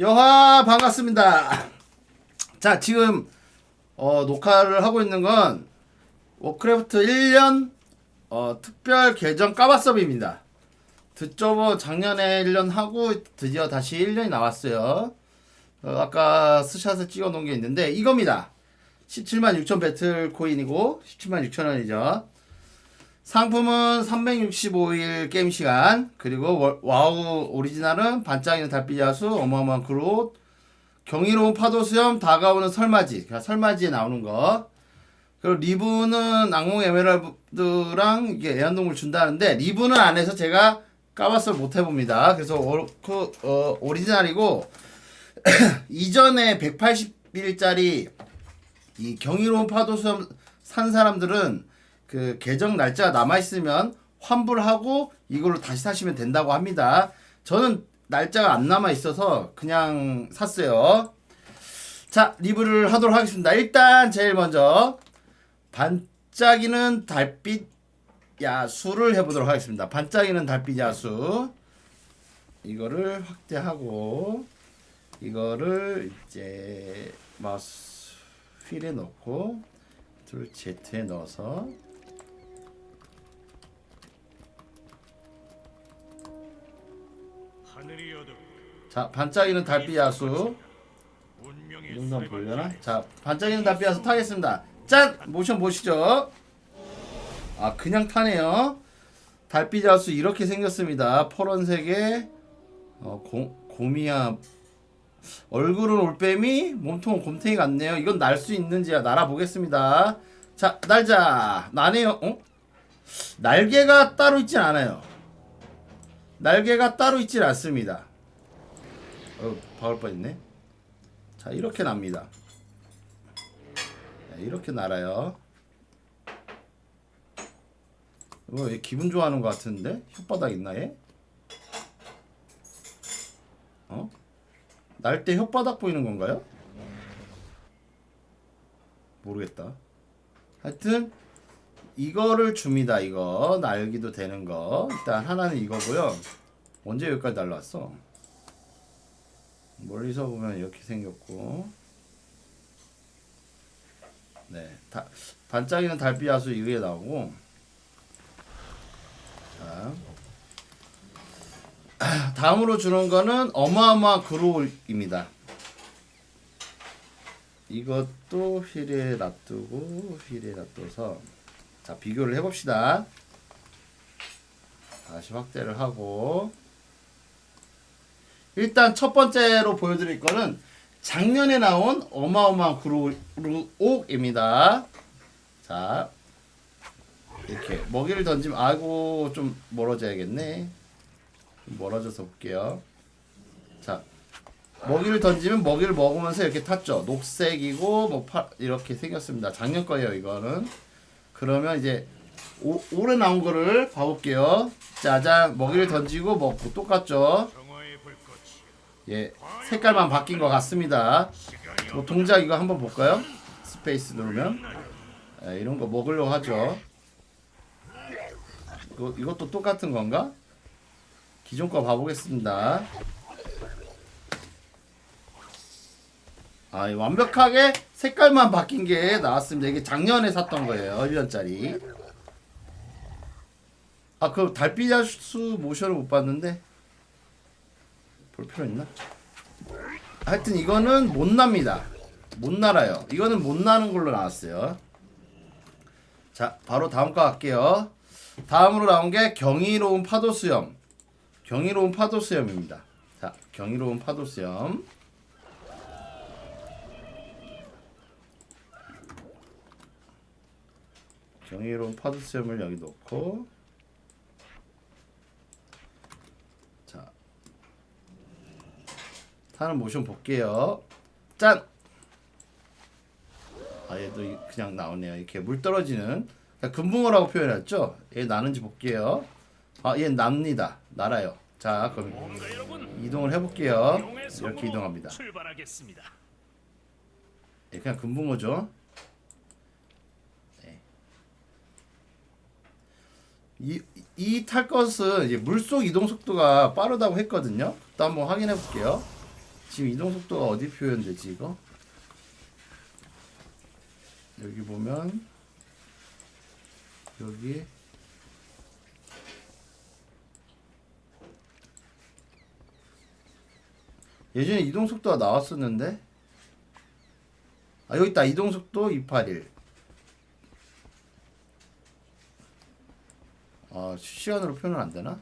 여하 반갑습니다. 자 지금 어, 녹화를 하고 있는 건 워크래프트 1년 어, 특별 계정 까바섭입니다. 뭐 작년에 1년 하고 드디어 다시 1년이 나왔어요. 어, 아까 스샷을 찍어 놓은 게 있는데 이겁니다. 17만 6천 배틀 코인이고 17만 6천 원이죠. 상품은 365일 게임 시간. 그리고 월- 와우 오리지널은 반짝이는 달빛 야수 어마어마한 그롯 경이로운 파도 수염 다가오는 설맞이. 그러니까 설맞이에 나오는 거 그리고 리브는 악몽 에메랄드랑 이게 애완동물 준다는데 리브는 안 해서 제가 까봤을 못 해봅니다. 그래서 오, 그, 어, 오리지널이고 이전에 180일짜리 이 경이로운 파도 수염 산 사람들은 그 계정 날짜가 남아 있으면 환불하고 이걸로 다시 사시면 된다고 합니다. 저는 날짜가 안 남아 있어서 그냥 샀어요. 자, 리뷰를 하도록 하겠습니다. 일단 제일 먼저 반짝이는 달빛 야수를 해보도록 하겠습니다. 반짝이는 달빛 야수 이거를 확대하고 이거를 이제 마우스 휠에 넣고 둘 Z에 넣어서 자 반짝이는 달빛 야수. 운명의 이 정도 수레가 보려나? 자 반짝이는 달빛 야수 타겠습니다. 짠! 모션 보시죠. 아 그냥 타네요. 달빛 야수 이렇게 생겼습니다. 파란색에 어, 고, 곰이야. 얼굴은 올빼미 몸통은 곰탱이 같네요. 이건 날 수 있는지야. 날아보겠습니다. 자 날자. 나네요. 어? 날개가 따로 있진 않아요. 날개가 따로 있진 않습니다 어 박을 뻔했네 자 이렇게 납니다 네, 이렇게 날아요 이거 얘 기분 좋아하는 것 같은데 혓바닥 있나 얘? 어? 날 때 혓바닥 보이는 건가요? 모르겠다 하여튼 이거를 줍니다 이거 날기도 되는 거 일단 하나는 이거고요 언제 여기까지 날라왔어? 멀리서 보면 이렇게 생겼고. 네 다, 반짝이는 달빛 야수 이게 나오고. 자. 다음으로 주는 거는 어마어마한 그루입니다. 이것도 휠에 놔두고 휠에 놔둬서. 자 비교를 해봅시다. 다시 확대를 하고 일단 첫 번째로 보여드릴 거는 작년에 나온 어마어마한 구루옥입니다. 자, 이렇게 먹이를 던지면 아이고 좀 멀어져야겠네. 좀 멀어져서 볼게요. 자, 먹이를 던지면 먹이를 먹으면서 이렇게 탔죠. 녹색이고 뭐 파, 이렇게 생겼습니다. 작년 거예요 이거는. 그러면 이제 오, 올해 나온 거를 봐볼게요. 짜잔 먹이를 던지고 먹고 똑같죠. 예, 색깔만 바뀐 것 같습니다. 뭐 동작 이거 한번 볼까요? 스페이스 누르면 예, 이런 거 먹으려고 하죠. 이거, 이것도 똑같은 건가? 기존 거 봐보겠습니다. 아, 이 완벽하게 색깔만 바뀐 게 나왔습니다. 이게 작년에 샀던 거예요. 1년짜리. 아, 그 달빛 야수 모션을 못 봤는데 볼 필요 있나? 하여튼 이거는 못 납니다. 못 날아요. 이거는 못 나는 걸로 나왔어요. 자, 바로 다음 거 갈게요. 다음으로 나온 게 경이로운 파도 수염. 경이로운 파도 수염입니다. 자, 경이로운 파도 수염. 경이로운 파도 수염을 여기 놓고 타는 모션 볼게요. 짠! 아, 얘도 이- 그냥 나오네요. 이렇게 물 떨어지는. 그러니까 금붕어라고 표현했죠? 얘 나는지 볼게요. 아, 얘 납니다. 날아요. 자, 그럼 이동을 해볼게요. 이렇게 이동합니다. 예, 그냥 금붕어죠. 네. 이, 이 탈 것은 물속 이동 속도가 빠르다고 했거든요. 또 한번 확인해 볼게요. 지금 이동 속도가 어디 표현되지 이거? 여기 보면 여기 예전에 이동 속도가 나왔었는데 아 여기 있다 이동 속도 281 아 시간으로 표현은 안 되나?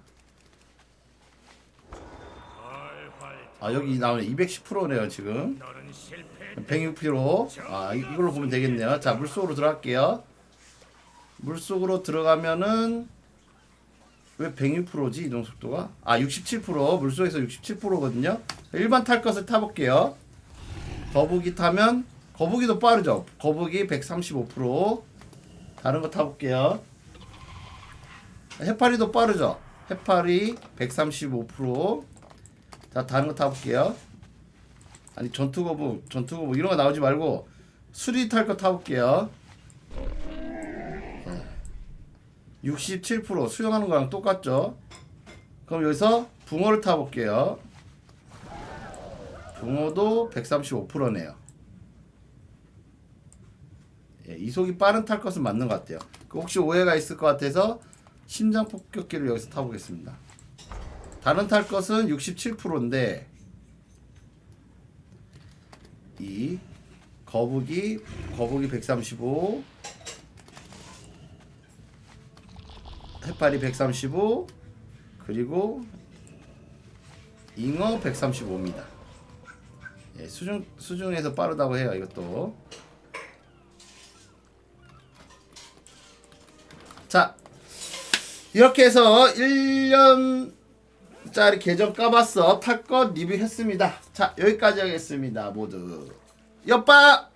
아 여기 나오네 210%네요 지금. 너는 실패 106kg 아 이- 이걸로 보면 되겠네요. 자 물속으로 들어갈게요. 물속으로 들어가면은 왜 106%지 이동 속도가? 아 67% 물속에서 67%거든요. 일반 탈 것을 타볼게요. 거북이 타면 거북이도 빠르죠? 거북이 135% 다른 거 타볼게요. 해파리도 빠르죠? 해파리 135% 자 다른 거 타볼게요. 아니 전투거북 전투거북 이런 거 나오지 말고 수리 탈 거 타볼게요. 67% 수영하는 거랑 똑같죠? 그럼 여기서 붕어를 타볼게요. 붕어도 135%네요. 예, 이속이 빠른 탈 것은 맞는 것 같아요. 그 혹시 오해가 있을 것 같아서 심장 폭격기를 여기서 타보겠습니다 다른 탈 것은 67%인데 이 거북이 거북이 135 해파리 135 그리고 잉어 135입니다. 예, 수중 수중에서 빠르다고 해요. 이것도. 자, 이렇게 해서 1년 짜리 계정 까봤어 탈것 리뷰했습니다. 자, 여기까지 하겠습니다. 모두. 옆바!